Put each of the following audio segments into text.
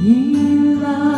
依赖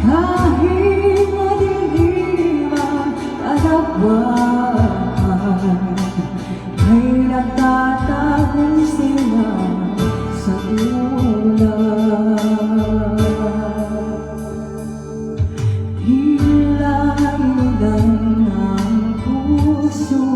Kahit madilim ang katawahan May nagtatagal sila sa ulan Tila inulan ang puso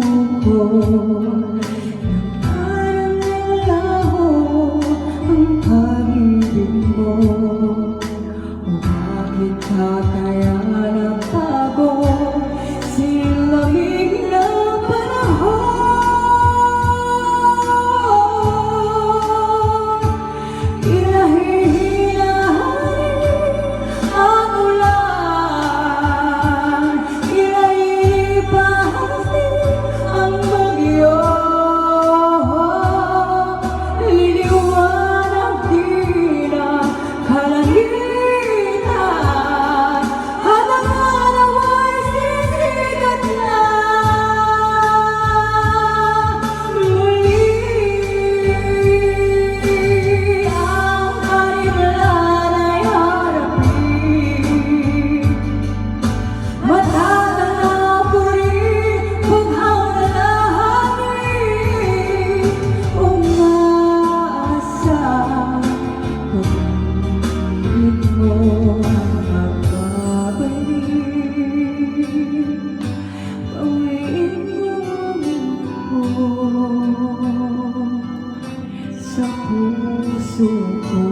sa puso ko.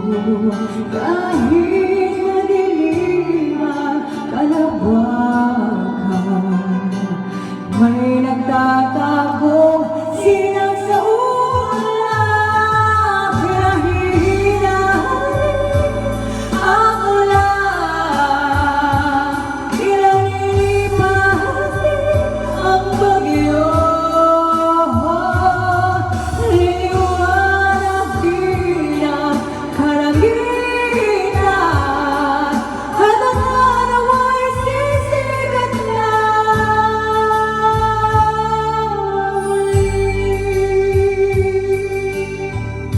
Dahil